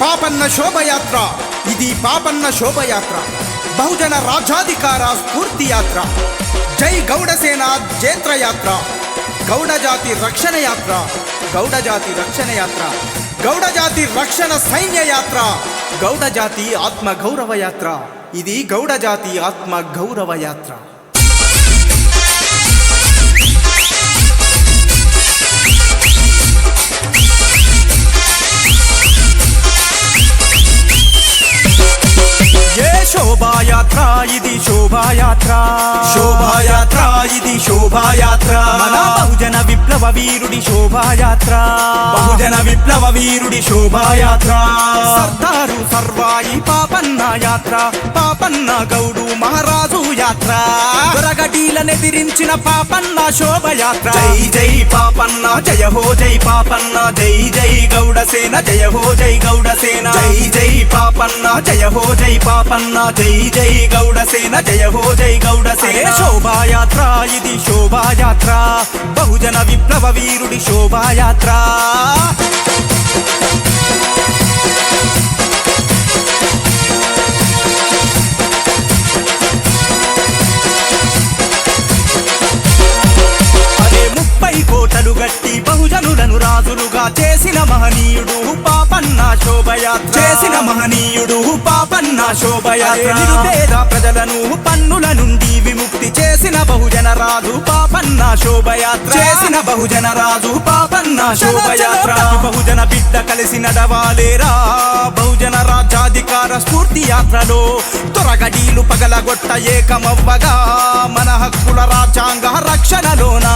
పాపన్న శోభయాత్ర. ఇది పాపన్న శోభయాత్ర. బహుజన రాజ్యాధికార స్ఫూర్తి యాత్ర. జై గౌడసేన జేత్ర యాత్ర. గౌడ జాతి రక్షణ యాత్ర. గౌడ జాతి రక్షణ యాత్ర. గౌడ జాతి రక్షణ సైన్య యాత్ర. గౌడ జాతి ఆత్మ గౌరవ యాత్ర. ఇది గౌడ జాతి ఆత్మ గౌరవ యాత్ర. ఏ శోభాయాత్ర? ఇది శోభాయాత్ర. శోభాయాత్ర ఇది శోభాయాత్ర. మన బహుజన విప్లవ వీరుడి శోభాయాత్ర. బహుజన విప్లవ వీరుడి శోభాయాత్ర. సర్దారు సర్వాయి పాపన్న యాత్ర పాపన్న గౌడు మహారాజు యాత్ర. దొరగడీలనెదిరించిన పాపన్న శోభయాత్ర. జై జై పాపన్న జయ హో జై పాపన్న. జై జై గౌడ సేన జయ హో జై గౌడ సేన జై జై పాపన్న జయ హో జై పాపన్న జై జై గౌడ సేన జయ హో జై గౌడ అరే సేన శోభాయాత్ర ఇది శోభాయాత్ర. బహుజన విప్లవ వీరుడి శోభాయాత్ర. చేసిన మహనీయుడు పాపన్న శోభయాత్ర. ప్రజలను పన్నుల నుండి విముక్తి చేసిన బహుజన రాజు పాపన్న శోభయాత్ర. చేసిన బహుజన రాజు పాపన్న శోభయాత్ర. బహుజన బిడ్డ కలిసి నడవాలేరా బహుజన రాజ్యాధికార స్ఫూర్తి యాత్రలో త్వరగడీలు పగలగొట్ట ఏకమవ్వగా. మన హక్కుల రాజ్యాంగ రక్షణలోన.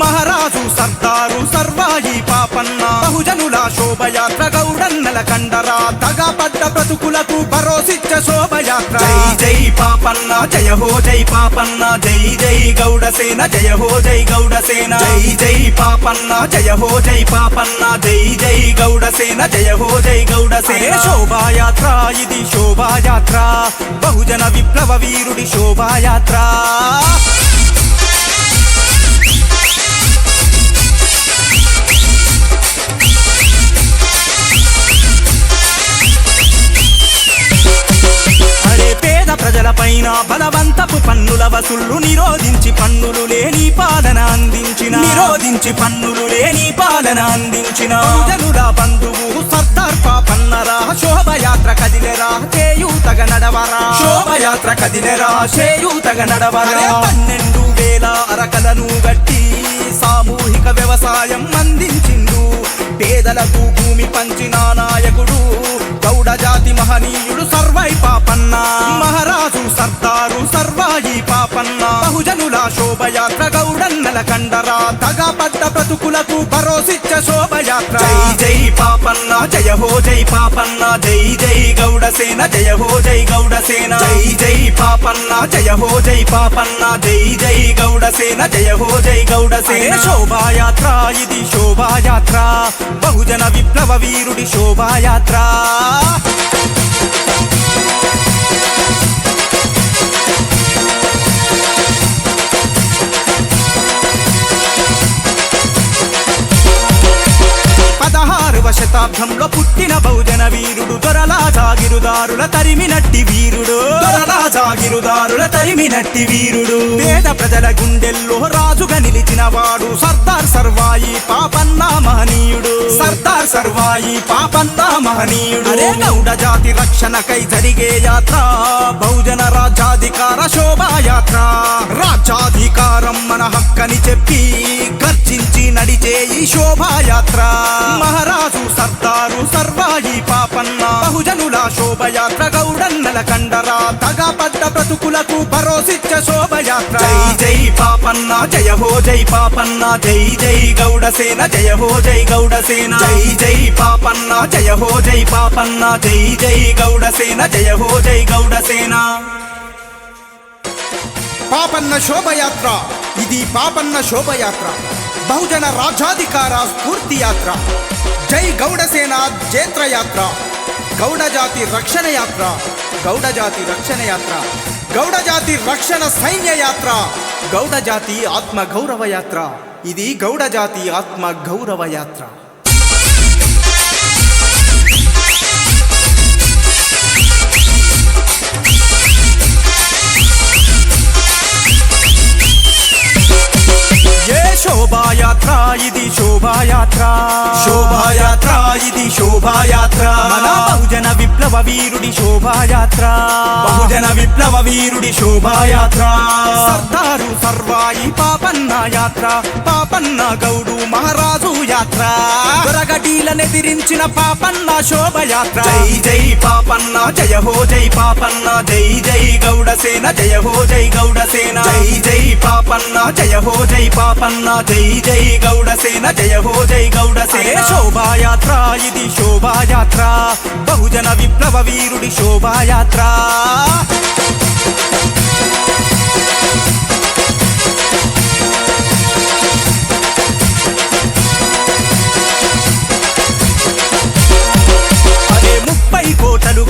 మహారాజు సర్దారు సర్వాయి పాపన్న. బహుజనుల శోభయాత్ర గౌడన్నల కండరా తగపడ్డ బ్రతుకులకు భరోసిచ్చ శోభయాత్ర. జై జై పాపన్న జయ హో జై పాపన్న జై జై గౌడ సేన జయ హో జై గౌడ సేన జై జై పాపన్న జయ హో జై పాపన్న జై జై గౌడ సేన జయ హో జై గౌడ అరే సేన శోభాయాత్ర ఇది శోభాయాత్ర. బహుజన విప్లవ వీరుడి శోభాయాత్ర. బలవంతపు పన్నుల వసూళ్ళు నిరోధించి పన్నులు లేని పాలన అందించిన. నిరోధించి పన్నులు లేని పాలన అందించిన. బహుజనుల బంధువు సర్దార్ పాపన్నరా శోభయాత్ర కదిలెరా చేయూతగ నడవరా. శోభయాత్ర కదిలెరా చేయూతగ నడవరా. పన్నెండు వేల అరకలను గట్టి సామూహిక వ్యవసాయం అందించిండు. పేదలకు భూమి పంచిన నాయకుడు గౌడ జాతి మహనీయుడు శోభయాత్ర గౌడన్నల కండరా తగపడ్డ బ్రతుకులకు భరోసిచ్చ శోభయాత్ర. జై జై పాపన్న జయ హో జై పాపన్న జై జై గౌడసేన జయ హో జై గౌడసేన జై జై పాపన్న జయ హో జై పాపన్న జై జై గౌడసేన జయ హో జై గౌడసేన శోభాయాత్ర ఇది శోభాయాత్ర. బహుజన విప్లవ వీరుడి శోభాయాత్ర. శతాబ్దంలో పుట్టిన బహుజన వీరుడు దొరలా జాగిరుదారుల తరిమినట్టి వీరుడు. దొరలా జాగిరుదారుల తరిమినట్టి వీరుడు. పేద ప్రజల గుండెల్లో రాజుగా నిలిచిన వాడు సర్దార్ సర్వాయి పాపన్న మహనీయుడు. సర్దార్ సర్వాయి పాపన్న మహనీయుడు. అరే గౌడ జాతి రక్షణకై జరిగే యాత్ర బహుజన రాజ్యాధికార శోభాయాత్ర. రాజ్యాధికారం మన హక్కని చెప్పి గర్జించి నడిచే ఈ శోభాయాత్ర. మహారాజు సర్దారు సర్వాయి పాపన్న. బహుజనుల శోభయాత్ర గౌడన్నల కండరా. తగపడ్డ బ్రతుకులకు భరోసిచ్చ శోభయాత్ర. జై జై పాపన్న జయ హో జై పాపన్న. జై జై గౌడ సేన జయ హో జై గౌడ సేన. జై జై పాపన్న జయ హో జై పాపన్న. జై జై గౌడ సేన జయ హో జై గౌడ సేన. పాపన్న శోభయాత్ర. ఇది పాపన్న శోభయాత్ర. బహుజన రాజ్యాధికార స్ఫూర్తి యాత్ర. జై గౌడసేన జేత్రయాత్ర. గౌడ జాతి రక్షణ యాత్ర. గౌడ జాతి రక్షణ యాత్ర. గౌడ జాతి రక్షణ సైన్య యాత్ర. గౌడ జాతి ఆత్మ గౌరవ యాత్ర. ఇది గౌడ జాతి ఆత్మ గౌరవ యాత్ర. ఇది శోభాయాత్ర. శోభాయాత్ర ఇది శోభాయాత్ర. మన బహుజన విప్లవ వీరుడి శోభాయాత్ర. బహుజన విప్లవ వీరుడి శోభాయాత్ర. సర్దారు సర్వాయి పాపన్న యాత్ర పాపన్న గౌడు మహారాజు యాత్ర. దొరగడీలనెదిరించిన పాపన్న శోభయాత్ర. జై జై పాపన్న జయ హో జై పాపన్న జై జై గౌడ సేన జయ హో జై గౌడ సేన జై జై పాపన్న జయ హో జై పాపన్న జై జై గౌడ సేన జయ హో జై గౌడ సేన శోభాయాత్ర ఇది శోభాయాత్ర. బహుజన విప్లవ వీరుడి శోభాయాత్ర.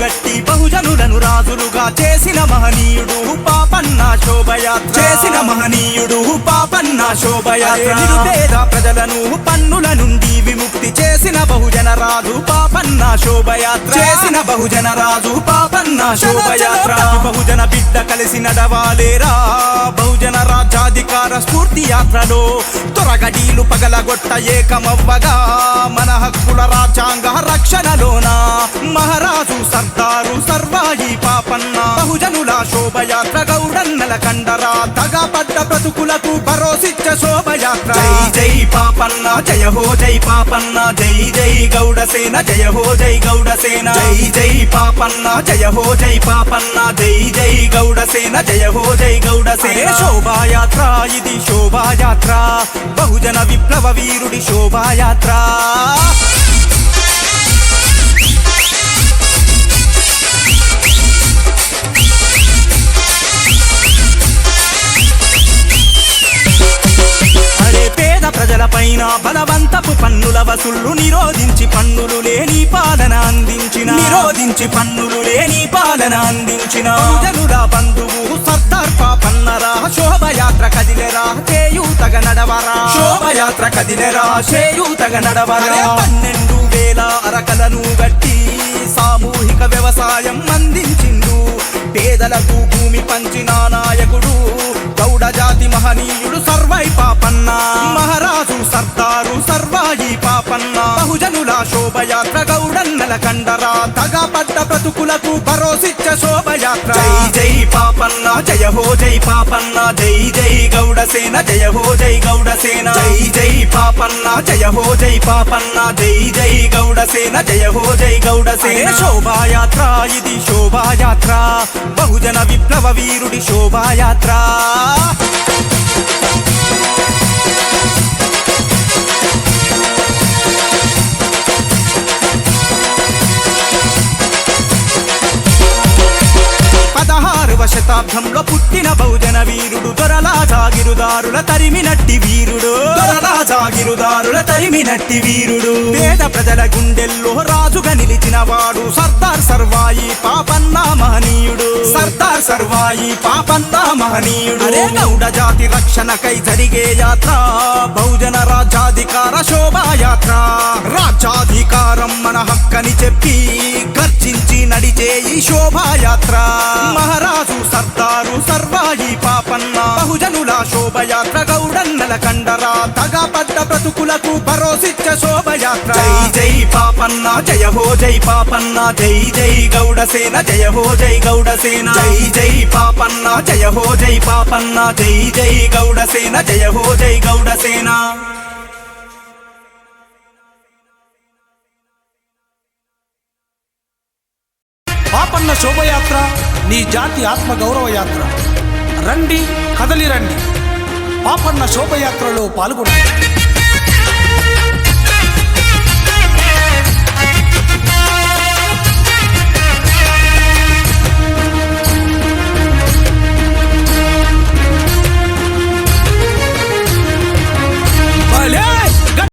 గట్టి బహుజనులను రాజులుగా చేసిన మహనీయుడు పాపన్న శోభయాత్ర. చేసిన మహనీయుడు పాపన్న శోభయాత్ర. ప్రజలను పన్నుల నుండి విముక్తి చేసిన బహుజన రాజు పాపన్న శోభయాత్ర. చేసిన బహుజన రాజు పాపన్న శోభయాత్ర. బహుజన బిడ్డ కలిసి నడవాలేరా? బహుజన రాజ్యాధికార స్ఫూర్తి యాత్రలో తొరగడీలు పగలగొట్ట ఏకమవ్వగా మన హక్కుల రాజ్యాంగ రక్షణలోన? మహారాజు సర్దారు సర్వాయి పాపన్న. బహుజనుల శోభయాత్ర గౌడన్నల కండరా. తగా పడ్డ బ్రతుకులకు పరోసిచ్చ శోభయాత్ర. జై జై పాపన్న జయ హో జై పాపన్న. జై జై గౌడసేన జయ హో జై గౌడసేన. జై జై పాపన్న జయ హో జై పాపన్న. జై జై గౌడసేన జయ హో జై గౌడసేన. శోభాయాత్ర ఇది శోభాయాత్ర. బహుజన విప్లవ వీరుడి శోభాయాత్ర. వసూళ్ళు నిరోధించి పన్నులు లేని పాలన అందించిన. నిరోధించి పన్నులు లేని పాలన అందించిన. జనుల బంధువు సర్దార్ పాపన్నరా శోభయాత్ర కదిలెరా చేయూతగ నడవరా. శోభయాత్ర కదిలెరా చేయూతగ నడవరా. పన్నెండు వేల అరకలను గట్టి సామూహిక వ్యవసాయం అందించిండు. పేదలకు భూమి పంచిన నాయకుడు గౌడ జాతి మహనీయుడు. శోభయాత్ర గౌడన్నల కండరా తగా పడ్డ బ్రతుకులకు భరోసిచ్చ శోభయాత్ర. జై జై పాపన్న జయ హో జై పాపన్న జై జై గౌడ సేన జయ హో జై గౌడ సేన జై జై పాపన్న జయ హో జై పాపన్న జై జై గౌడ సేన జయ హో జై గౌడ సేన శోభాయాత్ర ఇది శోభాయాత్ర. బహుజన విప్లవ వీరుడి శోభాయాత్ర. శతాబ్దంలో పుట్టిన బహుజన వీరుడు దొరలా జాగిరుదారుల తరిమినట్టి వీరుడు. దొరలా జాగిరుదారుల తరిమినట్టి వీరుడు. పేద ప్రజల గుండెల్లో సర్వాయి పాపన్న మహనీయుడు. అరే గౌడ జాతి రక్షణకై జరిగే యాత్ర. బహుజన రాజ్యాధికార శోభాయాత్ర. రాజ్యాధికారం మన హక్కని చెప్పి గర్జించి నడిచే ఈ శోభాయాత్ర. మహారాజు సర్దారు సర్వాయి పాపన్న. బహుజనుల శోభయాత్ర గౌడన్నల కండరా శోభయాత్ర జై జై పాపన్న జయ హో జై పాపన్న జై జై గౌడ సేన జయ హో జై గౌడ సేన. జై జై పాపన్న జయ హో జై పాపన్న జై జై గౌడ సేన జయ హో జై గౌడ సేన. పాపన్న శోభయాత్ర నీ జాతి ఆత్మ గౌరవ యాత్ర రండి కదలి రండి. పాపన్న శోభయాత్రలో పాల్గొనండి.